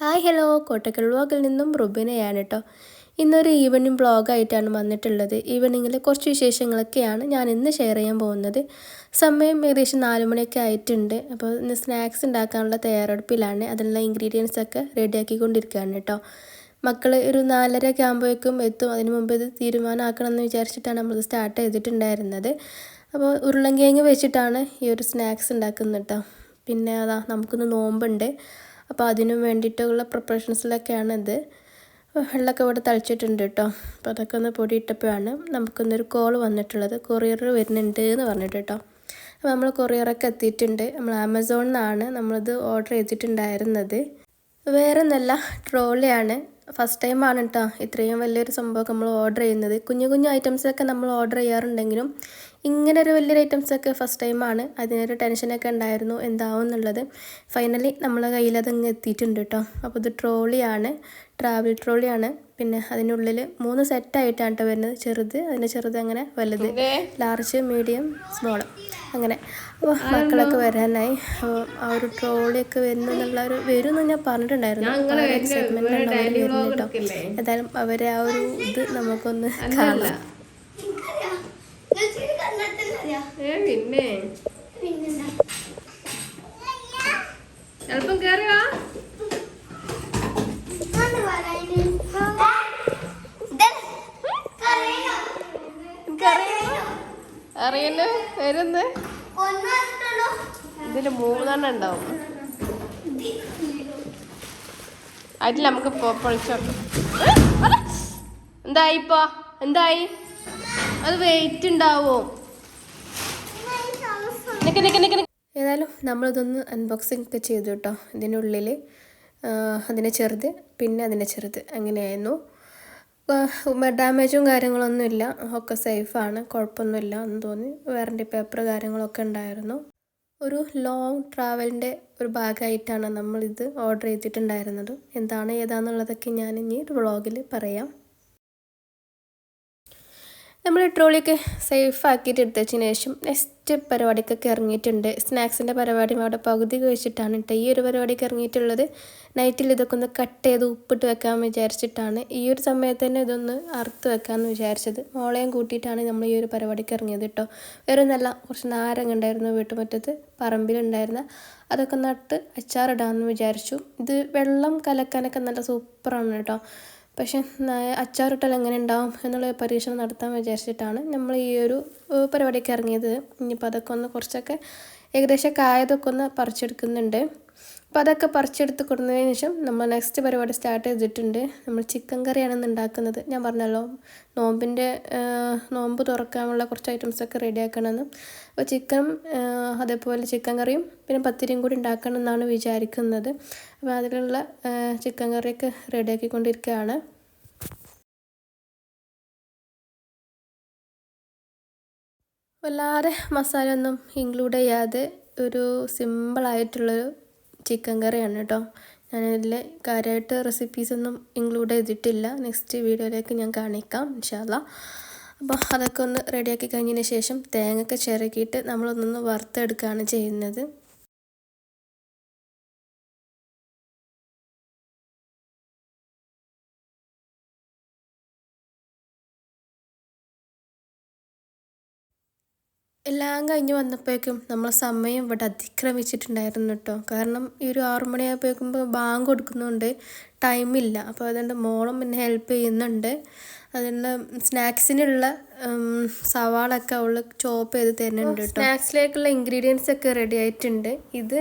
Hi hello. Kottakkal വ്ളോഗിൽ നിന്നും റുബിനയാണ് കേട്ടോ ഇന്നൊരു ഈവനിങ് ബ്ലോഗായിട്ടാണ് വന്നിട്ടുള്ളത്. ഈവനിങ്ങിൽ കുറച്ച് വിശേഷങ്ങളൊക്കെയാണ് ഞാൻ ഇന്ന് ഷെയർ ചെയ്യാൻ പോകുന്നത്. സമയം ഏകദേശം നാല് മണിയൊക്കെ ആയിട്ടുണ്ട്. അപ്പോൾ ഇന്ന് സ്നാക്സ് ഉണ്ടാക്കാനുള്ള തയ്യാറെടുപ്പിലാണ്. അതിനുള്ള ഇൻഗ്രീഡിയൻസ് ഒക്കെ റെഡിയാക്കിക്കൊണ്ടിരിക്കുകയാണ് കേട്ടോ മക്കൾ ഒരു നാലര ഒക്കെ ആകുമ്പോഴേക്കും എത്തും. അതിന് മുമ്പ് ഇത് തീരുമാനമാക്കണം എന്ന് വിചാരിച്ചിട്ടാണ് നമ്മളിത് സ്റ്റാർട്ട് ചെയ്തിട്ടുണ്ടായിരുന്നത്. അപ്പോൾ ഉരുളങ്കിഴങ്ങ് വെച്ചിട്ടാണ് ഈ ഒരു സ്നാക്സ് ഉണ്ടാക്കുന്നത് കേട്ടോ പിന്നെ അതാ നമുക്കൊന്ന് നോമ്പുണ്ട്. അപ്പോൾ അതിനു വേണ്ടിയിട്ടുള്ള ഇത് വെള്ളമൊക്കെ ഇവിടെ തളിച്ചിട്ടുണ്ട് കേട്ടോ. അപ്പോൾ അതൊക്കെ ഒന്ന് പൊടിയിട്ടപ്പോഴാണ് നമുക്കൊന്നൊരു കോൾ വന്നിട്ടുള്ളത്. കൊറിയർ വരുന്നുണ്ട് എന്ന് പറഞ്ഞിട്ട് കേട്ടോ. അപ്പോൾ നമ്മൾ കൊറിയറൊക്കെ എത്തിയിട്ടുണ്ട്. നമ്മൾ ആമസോണിൽ നിന്നാണ് നമ്മളിത് ഓർഡർ ചെയ്തിട്ടുണ്ടായിരുന്നത്. വേറെ ഒന്നല്ല ട്രോളിയാണ് ഫസ്റ്റ് ടൈമാണ് കേട്ടോ. ഇത്രയും വലിയൊരു സംഭവമൊക്കെ നമ്മൾ ഓർഡർ ചെയ്യുന്നത്. കുഞ്ഞു കുഞ്ഞു ഐറ്റംസൊക്കെ നമ്മൾ ഓർഡർ ചെയ്യാറുണ്ടെങ്കിലും ഇങ്ങനെ ഒരു വലിയൊരു ഐറ്റംസൊക്കെ ഫസ്റ്റ് ടൈമാണ് അതിനൊരു ടെൻഷനൊക്കെ ഉണ്ടായിരുന്നു. എന്താവും എന്നുള്ളത്. ഫൈനലി നമ്മളെ കയ്യിൽ അതങ്ങ് എത്തിയിട്ടുണ്ട് കേട്ടോ അപ്പോൾ ഇത് ട്രോളിയാണ് ട്രാവൽ ട്രോളിയാണ് പിന്നെ അതിനുള്ളിൽ മൂന്ന് സെറ്റായിട്ടാണ് കേട്ടോ വരുന്നത്. ചെറുത് അതിന്റെ ചെറുത് അങ്ങനെ വലുത്. ലാർജ് മീഡിയം സ്മോൾ അങ്ങനെ. അപ്പോൾ മക്കളൊക്കെ വരാനായി. അപ്പോൾ ആ ഒരു ട്രോളിയൊക്കെ വരുന്നു എന്നുള്ള ഒരു വരും എന്ന് ഞാൻ പറഞ്ഞിട്ടുണ്ടായിരുന്നു എക്സൈറ്റ്മെന്റ് വരുന്നത് കേട്ടോ എന്തായാലും അവരെ ആ ഒരു ഇത് നമുക്കൊന്ന് കാണാം. പിന്നെ എളുപ്പം കേറി വാ. അറിയല്ലോ? വരുന്ന്. ഇതിൽ മൂന്നെണ്ണം ഉണ്ടാവും. അതിൽ നമുക്ക് പൊളിച്ചോക്കാം എന്തായി ഇപ്പൊ? എന്തായി? അത് വെയിറ്റ് ഉണ്ടാവോ? ഏതായാലും നമ്മളിതൊന്ന് അൺബോക്സിംഗ് ഒക്കെ ചെയ്തു കേട്ടോ. ഇതിനുള്ളിൽ അതിനെ ചെറുത് പിന്നെ അതിനെ ചെറുത്. അങ്ങനെയായിരുന്നു. ഡാമേജും കാര്യങ്ങളൊന്നുമില്ല ഒക്കെ സേഫാണ് കുഴപ്പമൊന്നുമില്ല എന്ന് തോന്നി. വാറണ്ടി പേപ്പർ കാര്യങ്ങളൊക്കെ ഉണ്ടായിരുന്നു. ഒരു ലോങ് ട്രാവലിന്റെ ഒരു ഭാഗമായിട്ടാണ് നമ്മളിത് ഓർഡർ ചെയ്തിട്ടുണ്ടായിരുന്നത്. എന്താണ് ഏതാണെന്നുള്ളതൊക്കെ ഞാൻ ഇനി വ്ളോഗിൽ പറയാം. നമ്മൾ ട്രോളിയൊക്കെ സേഫ് ആക്കിയിട്ട് എടുത്തതിന് ശേഷം നെക്സ്റ്റ് പരിപാടിക്കൊക്കെ ഇറങ്ങിയിട്ടുണ്ട്. സ്നാക്സിന്റെ പരിപാടി അവിടെ പകുതി കഴിച്ചിട്ടാണ് കേട്ടോ ഈ ഒരു പരിപാടിക്ക് ഇറങ്ങിയിട്ടുള്ളത്. നൈറ്റിൽ ഇതൊക്കെ ഒന്ന് കട്ട് ചെയ്ത് ഉപ്പിട്ട് വെക്കാൻ വിചാരിച്ചിട്ടാണ്. ഈ ഒരു സമയത്ത് തന്നെ ഇതൊന്ന് അറുത്ത് വെക്കാമെന്ന് വിചാരിച്ചത്. മോളെയും കൂട്ടിയിട്ടാണ് നമ്മൾ ഈ ഒരു പരിപാടിക്ക് ഇറങ്ങിയത് കേട്ടോ. വേറെ നല്ല കുറച്ച് നാരങ്ങ ഉണ്ടായിരുന്നു വീട്ടുമുറ്റത്ത് പറമ്പിലുണ്ടായിരുന്ന. അതൊക്കെ നട്ട് അച്ചാറിടാമെന്ന് വിചാരിച്ചു. ഇത് വെള്ളം കലക്കാനൊക്കെ നല്ല സൂപ്പറാണ് കേട്ടോ. പക്ഷെ അച്ചാറിട്ടാൽ എങ്ങനെ ഉണ്ടാവും എന്നുള്ള പരീക്ഷണം നടത്താൻ വിചാരിച്ചിട്ടാണ് നമ്മൾ ഈ ഒരു പരിപാടിക്ക് ഇറങ്ങിയത്. ഇനിയിപ്പോൾ അതൊക്കെ ഒന്ന് കുറച്ചൊക്കെ ഏകദേശം കായതൊക്കെ ഒന്ന് പറിച്ചെടുക്കുന്നുണ്ട്. അപ്പോൾ അതൊക്കെ പറിച്ചെടുത്ത് കൊടുത്തതിന് ശേഷം നമ്മൾ നെക്സ്റ്റ് പരിപാടി സ്റ്റാർട്ട് ചെയ്തിട്ടുണ്ട്. നമ്മൾ ചിക്കൻ കറിയാണ് ഉണ്ടാക്കുന്നത്. ഞാൻ പറഞ്ഞല്ലോ നോമ്പിന്റെ നോമ്പ് തുറക്കാനുള്ള കുറച്ച് ഐറ്റംസൊക്കെ റെഡിയാക്കണമെന്ന് അപ്പോൾ ചിക്കൻ അതേപോലെ ചിക്കൻ കറിയും പിന്നെ പത്തിരിയും കൂടി ഉണ്ടാക്കണം എന്നാണ് വിചാരിക്കുന്നത്. അപ്പോൾ അതിലുള്ള ചിക്കൻ കറിയൊക്കെ റെഡിയാക്കിക്കൊണ്ടിരിക്കുകയാണ് വല്ലാതെ മസാല ഒന്നും ഇൻക്ലൂഡ് ചെയ്യാതെ ഒരു സിമ്പിളായിട്ടുള്ളൊരു ചിക്കൻ കറിയാണ് കേട്ടോ. ഞാനതിൽ കാര്യമായിട്ട് റെസിപ്പീസൊന്നും ഇൻക്ലൂഡ് ചെയ്തിട്ടില്ല. നെക്സ്റ്റ് വീഡിയോയിലേക്ക് ഞാൻ കാണിക്കാം ഇൻഷാല്ല അപ്പോൾ അതൊക്കെ ഒന്ന് റെഡിയാക്കി കഴിഞ്ഞതിന് ശേഷം തേങ്ങയൊക്കെ ചിരക്കിയിട്ട് നമ്മളൊന്നൊന്ന് വറുത്തെടുക്കുകയാണ് ചെയ്യുന്നത്. എല്ലാം കഴിഞ്ഞ് വന്നപ്പോഴേക്കും നമ്മൾ സമയം ഇവിടെ അതിക്രമിച്ചിട്ടുണ്ടായിരുന്നു കേട്ടോ. കാരണം ഈ ഒരു ആറു മണിയായപ്പോഴേക്കുമ്പോൾ ബാങ്ക് കൊടുക്കുന്നുണ്ട് ടൈമില്ല അപ്പോൾ അതുകൊണ്ട് മോളും പിന്നെ ഹെൽപ്പ് ചെയ്യുന്നുണ്ട്. അതിനുള്ള സ്നാക്സിനുള്ള സവാളൊക്കെ അവൾ ചോപ്പ് ചെയ്ത് തരുന്നുണ്ട് കേട്ടോ സ്നാക്സിലേക്കുള്ള ഇൻഗ്രീഡിയൻസ് ഒക്കെ റെഡി ആയിട്ടുണ്ട്. ഇത്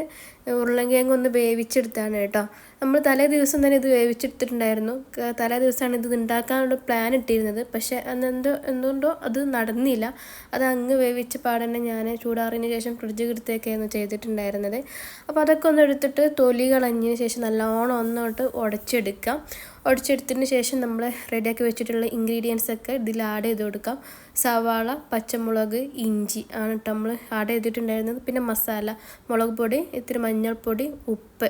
ഉരുളങ്കിഴങ്ങ് ഒന്ന് വേവിച്ചെടുത്താണ് കേട്ടോ നമ്മൾ തലേ ദിവസം തന്നെ ഇത് വേവിച്ചെടുത്തിട്ടുണ്ടായിരുന്നു. തലേ ദിവസമാണ് ഇത് ഉണ്ടാക്കാനുള്ള പ്ലാൻ ഇട്ടിരുന്നത്. പക്ഷേ അന്നെന്തോ എന്തുകൊണ്ടോ അത് നടന്നില്ല. അത് അങ്ങ് വേവിച്ച പാടന്നെ ഞാൻ ചൂടാറിന് ശേഷം ഫ്രിഡ്ജ് എടുത്തേക്കായിരുന്നു ചെയ്തിട്ടുണ്ടായിരുന്നത്. അപ്പോൾ അതൊക്കെ ഒന്ന് എടുത്തിട്ട് തൊലി കളഞ്ഞതിന് ശേഷം നല്ലോണം ഒന്നോട്ട് ഉടച്ചെടുക്കാം. ഉടച്ചെടുത്തതിന് ശേഷം നമ്മൾ റെഡിയാക്കി വെച്ചിട്ടുള്ള ഇൻഗ്രീഡിയൻസ് ഒക്കെ ഇതിൽ ആഡ് ചെയ്ത് കൊടുക്കാം. സവാള പച്ചമുളക് ഇഞ്ചി ആണ് നമ്മൾ ആഡ് ചെയ്തിട്ടുണ്ടായിരുന്നത്. പിന്നെ മസാല മുളക് പൊടി ഇത്തിരി മഞ്ഞൾപ്പൊടി ഉപ്പ്.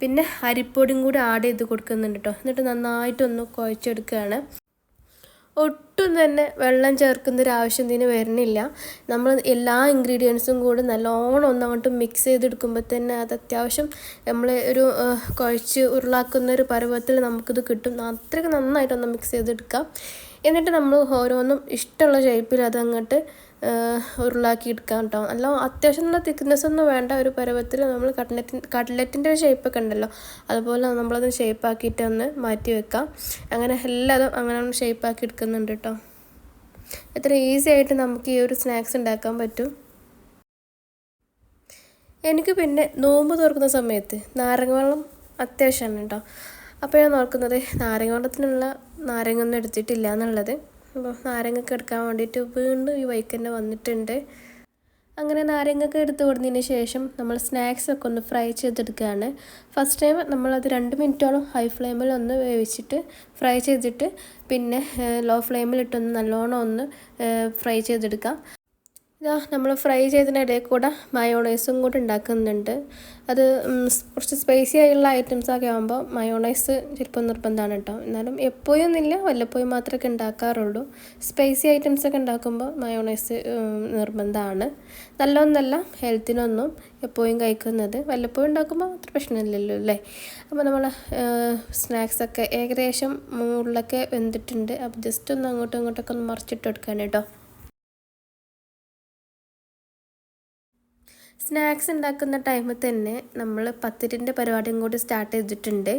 പിന്നെ അരിപ്പൊടിയും കൂടി ആഡ് ചെയ്ത് കൊടുക്കുന്നുണ്ട് കേട്ടോ എന്നിട്ട് നന്നായിട്ടൊന്ന് കുഴച്ചെടുക്കുകയാണ് ഒട്ടും തന്നെ വെള്ളം ചേർക്കുന്ന ഒരു ആവശ്യം ഇതിന് വരുന്നില്ല. നമ്മൾ എല്ലാ ഇൻഗ്രീഡിയൻസും കൂടി നല്ലോണം ഒന്നങ്ങോട്ട് മിക്സ് ചെയ്തെടുക്കുമ്പോൾ തന്നെ അത് അത്യാവശ്യം നമ്മൾ ഒരു കുഴച്ച് ഉരുളാക്കുന്ന ഒരു പരുവത്തിൽ നമുക്കിത് കിട്ടും. അത്രയ്ക്ക് നന്നായിട്ടൊന്ന് മിക്സ് ചെയ്തെടുക്കാം. എന്നിട്ട് നമ്മൾ ഓരോന്നും ഇഷ്ടമുള്ള ഷേപ്പിൽ അതങ്ങോട്ട് ഉരുളാക്കി എടുക്കാം കേട്ടോ. നല്ല അത്യാവശ്യം നല്ല തിക്നെസ് ഒന്നും വേണ്ട ഒരു പരുവത്തിൽ നമ്മൾ കട്ട്ലറ്റിൻ കട്ട്ലറ്റിന്റെ ഒരു ഷേപ്പൊക്കെ ഉണ്ടല്ലോ. അതുപോലെ നമ്മളത് ഷേപ്പാക്കിയിട്ട് ഒന്ന് മാറ്റി വെക്കാം. അങ്ങനെ എല്ലാതും അങ്ങനെ ഷേപ്പാക്കി എടുക്കുന്നുണ്ട് കേട്ടോ. എത്ര ഈസി ആയിട്ട് നമുക്ക് ഈ ഒരു സ്നാക്സ് ഉണ്ടാക്കാൻ പറ്റും. എനിക്ക് പിന്നെ നോമ്പ് തുറക്കുന്ന സമയത്ത് നാരങ്ങ വെള്ളം അത്യാവശ്യമാണ് കേട്ടോ. അപ്പോൾ ഞാൻ നോക്കുന്നത് നാരങ്ങ വെള്ളത്തിനുള്ള നാരങ്ങ ഒന്നും എടുത്തിട്ടില്ല എന്നുള്ളത്. അപ്പോൾ നാരങ്ങക്ക് എടുക്കാൻ വേണ്ടിയിട്ട് വീണ്ടും ഈ വൈക്ക് തന്നെ വന്നിട്ടുണ്ട്. അങ്ങനെ നാരങ്ങയൊക്കെ എടുത്ത് കൊടുത്തതിന് ശേഷം നമ്മൾ സ്നാക്സ് ഒക്കെ ഒന്ന് ഫ്രൈ ചെയ്തെടുക്കുകയാണ്. ഫസ്റ്റ് ടൈം നമ്മളത് രണ്ട് മിനിറ്റോളം ഹൈ ഫ്ലെയിമിൽ ഒന്ന് വേവിച്ചിട്ട് ഫ്രൈ ചെയ്തിട്ട് പിന്നെ ലോ ഫ്ലെയിമിലിട്ടൊന്ന് നല്ലോണം ഒന്ന് ഫ്രൈ ചെയ്തെടുക്കാം. ഇതാ നമ്മൾ ഫ്രൈ ചെയ്തതിനിടയിൽ കൂടെ മയോണൈസും കൂടെ ഉണ്ടാക്കുന്നുണ്ട്. അത് കുറച്ച് സ്പൈസി ആയുള്ള ഐറ്റംസ് ഒക്കെ ആകുമ്പോൾ മയോണൈസ് ചിലപ്പോൾ നിർബന്ധമാണ് കേട്ടോ എന്നാലും എപ്പോഴും ഒന്നുമില്ല വല്ലപ്പോഴും മാത്രമേ ഉണ്ടാക്കാറുള്ളൂ. സ്പൈസി ഐറ്റംസ് ഒക്കെ ഉണ്ടാക്കുമ്പോൾ മയോണൈസ് നിർബന്ധമാണ് നല്ലതൊന്നല്ല ഹെൽത്തിനൊന്നും എപ്പോഴും കഴിക്കുന്നത്. വല്ലപ്പോഴും ഉണ്ടാക്കുമ്പോൾ അത്ര പ്രശ്നമില്ലല്ലോ അല്ലേ? അപ്പോൾ നമ്മൾ സ്നാക്സൊക്കെ ഏകദേശം ഉള്ളൊക്കെ വെന്തിട്ടുണ്ട്. അപ്പോൾ ജസ്റ്റ് ഒന്ന് അങ്ങോട്ടും ഇങ്ങോട്ടൊക്കെ ഒന്ന് മറിച്ചിട്ട് എടുക്കാൻ കേട്ടോ സ്നാക്സ് ഉണ്ടാക്കുന്ന ടൈമിൽ തന്നെ നമ്മൾ പത്തിരിന്റെ പരിപാടിയും കൂടി സ്റ്റാർട്ട് ചെയ്തിട്ടുണ്ട്.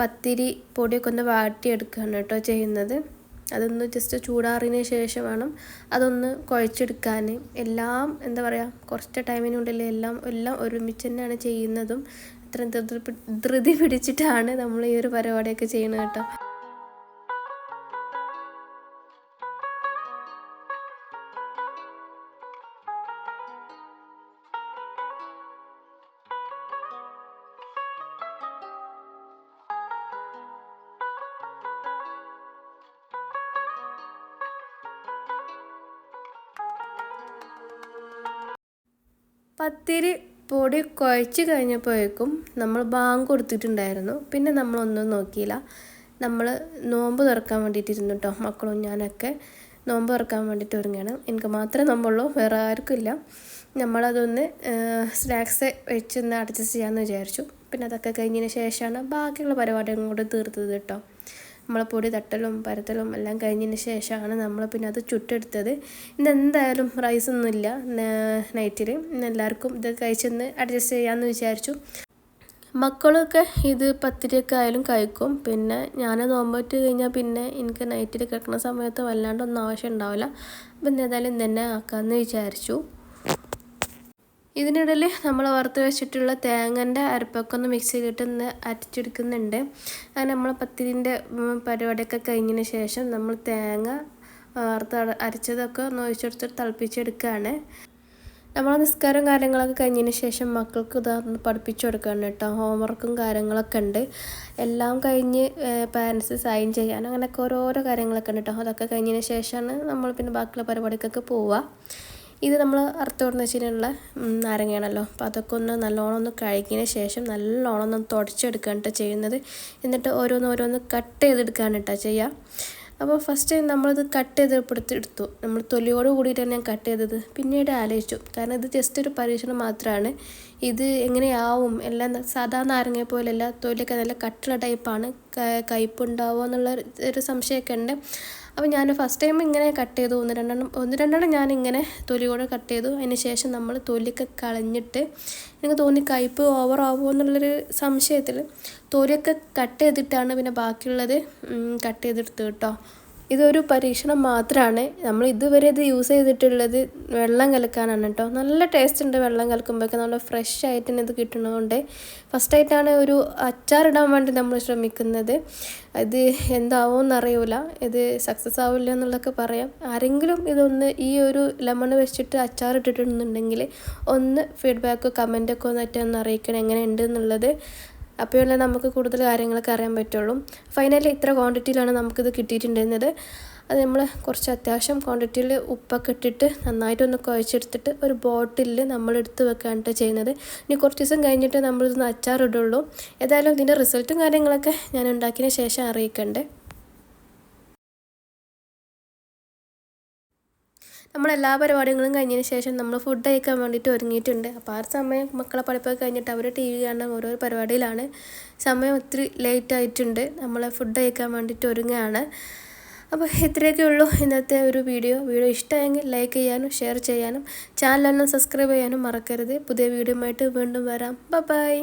പത്തിരി പൊടിയൊക്കെ ഒന്ന് വാട്ടിയെടുക്കുകയാണ് കേട്ടോ ചെയ്യുന്നത്. അതൊന്ന് ജസ്റ്റ് ചൂടാറിന് ശേഷം വേണം അതൊന്ന് കുഴച്ചെടുക്കാൻ എല്ലാം എന്താ പറയുക കുറച്ച് ടൈമിനുള്ളിൽ എല്ലാം എല്ലാം ഒരുമിച്ച് തന്നെയാണ് ചെയ്യുന്നതും. ഇത്രയും ധൃതി ധൃതി പിടിച്ചിട്ടാണ് നമ്മൾ ഈ ഒരു പരിപാടിയൊക്കെ ചെയ്യുന്നത് കേട്ടോ. പത്തിരി പൊടി കുഴച്ച് കഴിഞ്ഞപ്പോഴേക്കും നമ്മൾ ബാങ്ക് കൊടുത്തിട്ടുണ്ടായിരുന്നു. പിന്നെ നമ്മളൊന്നും നോക്കിയില്ല. നമ്മൾ നോമ്പ് തുറക്കാൻ വേണ്ടിയിട്ടിരുന്നു കേട്ടോ മക്കളും ഞാനൊക്കെ നോമ്പ് തുറക്കാൻ വേണ്ടിയിട്ട് ഒരുങ്ങുകയാണ് എനിക്ക് മാത്രമേ നോമ്പുള്ളൂ. വേറെ ആർക്കും ഇല്ല. നമ്മളതൊന്ന് സ്നാക്സ് വെച്ചൊന്ന് അഡ്ജസ്റ്റ് ചെയ്യാമെന്ന് വിചാരിച്ചു. പിന്നെ അതൊക്കെ കഴിഞ്ഞതിന് ശേഷമാണ് ബാക്കിയുള്ള പരിപാടികളും കൂടെ തീർത്തത് കേട്ടോ നമ്മളെ പൊടി തട്ടലും പരത്തലും എല്ലാം കഴിഞ്ഞതിന് ശേഷമാണ് നമ്മൾ പിന്നെ അത് ചുട്ടെടുത്തത്. ഇന്ന് എന്തായാലും റൈസൊന്നുമില്ല നൈറ്റിൽ ഇന്ന് എല്ലാവർക്കും ഇത് കഴിച്ചെന്ന് അഡ്ജസ്റ്റ് ചെയ്യാമെന്ന് വിചാരിച്ചു. മക്കളൊക്കെ ഇത് പത്തിരിയൊക്കെ ആയാലും കഴിക്കും. പിന്നെ ഞാൻ നോമ്പറ്റ് കഴിഞ്ഞാൽ പിന്നെ എനിക്ക് നൈറ്റിൽ കിടക്കുന്ന സമയത്ത് വല്ലാണ്ടൊന്നും ആവശ്യം ഉണ്ടാവില്ല. അപ്പം ഏതായാലും ഇന്ന് തന്നെ ആക്കാമെന്ന് വിചാരിച്ചു. ഇതിനിടയിൽ നമ്മൾ വറുത്ത് വെച്ചിട്ടുള്ള തേങ്ങന്റെ അരപ്പൊക്കെ ഒന്ന് മിക്സിയിലിട്ട് ഒന്ന് അരച്ചെടുക്കുന്നുണ്ട്. അങ്ങനെ നമ്മൾ പത്തിരിന്റെ പരിപാടിയൊക്കെ കഴിഞ്ഞതിന് ശേഷം നമ്മൾ തേങ്ങ വറുത്ത് അര- അരച്ചതൊക്കെ ഒന്ന് ഒഴിച്ചെടുത്തിട്ട് തിളപ്പിച്ചെടുക്കുകയാണ് നമ്മൾ നിസ്കാരം കാര്യങ്ങളൊക്കെ കഴിഞ്ഞതിന് ശേഷം മക്കൾക്ക് ഇതൊന്ന് പഠിപ്പിച്ചു കൊടുക്കുകയാണ് കേട്ടോ. ഹോംവർക്കും കാര്യങ്ങളൊക്കെ ഉണ്ട്. എല്ലാം കഴിഞ്ഞ് പാരൻസ് സൈൻ ചെയ്യാൻ അങ്ങനെയൊക്കെ ഓരോരോ കാര്യങ്ങളൊക്കെ ഉണ്ട് കേട്ടോ. അതൊക്കെ കഴിഞ്ഞതിന് ശേഷമാണ് നമ്മൾ പിന്നെ ബാക്കിയുള്ള പരിപാടിക്കൊക്കെ പോവുക. ഇത് നമ്മൾ അർത്ഥം വെച്ചിട്ടുള്ള നാരങ്ങയാണല്ലോ. അപ്പോൾ അതൊക്കെ ഒന്ന് നല്ലോണം ഒന്ന് കഴുകിയതിന് ശേഷം നല്ലോണം ഒന്ന് തുടച്ചെടുക്കുകയാണ് കേട്ടോ ചെയ്യുന്നത്. എന്നിട്ട് ഓരോന്ന് ഓരോന്ന് കട്ട് ചെയ്തെടുക്കുകയാണ് കേട്ടോ ചെയ്യുക അപ്പോൾ ഫസ്റ്റ് നമ്മളിത് കട്ട് ചെയ്ത് എടുത്ത് എടുത്തു. നമ്മൾ തൊലിയോട് കൂടിയിട്ടാണ് ഞാൻ കട്ട് ചെയ്തത്. പിന്നീട് ആലോചിച്ചു. കാരണം ഇത് ജസ്റ്റ് ഒരു പരീക്ഷണം മാത്രമാണ് ഇത് എങ്ങനെയാവും? എല്ലാം സാധാരണ സാധാ നാരങ്ങയെ പോലെയല്ല തൊലിയൊക്കെ നല്ല കട്ടുള്ള ടൈപ്പാണ് കയ്പുണ്ടാവുമോ എന്നുള്ള ഒരു സംശയമൊക്കെ ഉണ്ട്. അപ്പോൾ ഞാൻ ഫസ്റ്റ് ടൈം ഇങ്ങനെ കട്ട് ചെയ്തു. ഒന്ന് രണ്ടെണ്ണം ഒന്ന് രണ്ടെണ്ണം ഞാൻ ഇങ്ങനെ തൊലിയോടെ കട്ട് ചെയ്തു. അതിന് ശേഷം നമ്മൾ തൊലിയൊക്കെ കളഞ്ഞിട്ട് എനിക്ക് തോന്നി കയ്പ് ഓവർ ആവുമോ എന്നുള്ളൊരു സംശയത്തിൽ തൊലിയൊക്കെ കട്ട് ചെയ്തിട്ടാണ് പിന്നെ ബാക്കിയുള്ളത് കട്ട് ചെയ്തെടുത്ത് കേട്ടോ. ഇതൊരു പരീക്ഷണം മാത്രമാണ് നമ്മൾ ഇതുവരെ ഇത് യൂസ് ചെയ്തിട്ടുള്ളത് വെള്ളം കലക്കാനാണ് കേട്ടോ നല്ല ടേസ്റ്റ് ഉണ്ട് വെള്ളം കലക്കുമ്പോഴൊക്കെ. നല്ല ഫ്രഷ് ആയിട്ട് തന്നെ ഇത് കിട്ടുന്നതുകൊണ്ട് ഫസ്റ്റായിട്ടാണ് ഒരു അച്ചാറിടാൻ വേണ്ടി നമ്മൾ ശ്രമിക്കുന്നത്. ഇത് എന്താവുമെന്ന് അറിയൂല ഇത് സക്സസ് ആവില്ല എന്നുള്ളതൊക്കെ പറയാം. ആരെങ്കിലും ഇതൊന്ന് ഈ ഒരു ലെമൺ വെച്ചിട്ട് അച്ചാർ ഇട്ടിട്ടുണ്ടെന്നുണ്ടെങ്കിൽ ഒന്ന് ഫീഡ്ബാക്കോ കമന്റൊക്കെ ഏറ്റവും ഒന്ന് അറിയിക്കണം എങ്ങനെയുണ്ട് എന്നുള്ളത്. അപ്പോഴല്ലേ നമുക്ക് കൂടുതൽ കാര്യങ്ങളൊക്കെ അറിയാൻ പറ്റുള്ളൂ. ഫൈനലി ഇത്ര ക്വാണ്ടിറ്റിയിലാണ് നമുക്കിത് കിട്ടിയിട്ടുണ്ടായിരുന്നത്. അത് നമ്മൾ കുറച്ച് അത്യാവശ്യം ക്വാണ്ടിറ്റിയിൽ ഉപ്പൊക്കെ ഇട്ടിട്ട് നന്നായിട്ടൊന്ന് കുഴച്ചെടുത്തിട്ട് ഒരു ബോട്ടിലിൽ നമ്മൾ എടുത്ത് വെക്കാനായിട്ട് ചെയ്യുന്നത്. ഇനി കുറച്ച് ദിവസം കഴിഞ്ഞിട്ട് നമ്മളിതൊന്ന് അച്ചാറിടുള്ളൂ. ഏതായാലും ഇതിന്റെ റിസൾട്ടും കാര്യങ്ങളൊക്കെ ഞാൻ ഉണ്ടാക്കിയതിന് ശേഷം അറിയിക്കണ്ടേ. നമ്മളെല്ലാ പരിപാടികളും കഴിഞ്ഞതിന് ശേഷം നമ്മൾ ഫുഡ് കഴിക്കാൻ വേണ്ടിയിട്ട് ഒരുങ്ങിയിട്ടുണ്ട്. അപ്പോൾ ആ സമയം മക്കളെ പഠിപ്പൊക്കെ കഴിഞ്ഞിട്ട് അവർ ടി വി കാണാൻ ഓരോ പരിപാടിയിലാണ്. സമയം ഒത്തിരി ലേറ്റ് ആയിട്ടുണ്ട്. നമ്മൾ ഫുഡ് കഴിക്കാൻ വേണ്ടിയിട്ട് ഒരുങ്ങുകയാണ്. അപ്പോൾ ഇത്രയൊക്കെ ഉള്ളൂ ഇന്നത്തെ ഒരു വീഡിയോ വീഡിയോ ഇഷ്ടമായെങ്കിൽ ലൈക്ക് ചെയ്യാനും ഷെയർ ചെയ്യാനും ചാനലൊന്നും സബ്സ്ക്രൈബ് ചെയ്യാനും മറക്കരുത്. പുതിയ വീഡിയോ വീണ്ടും വരാം. ബൈ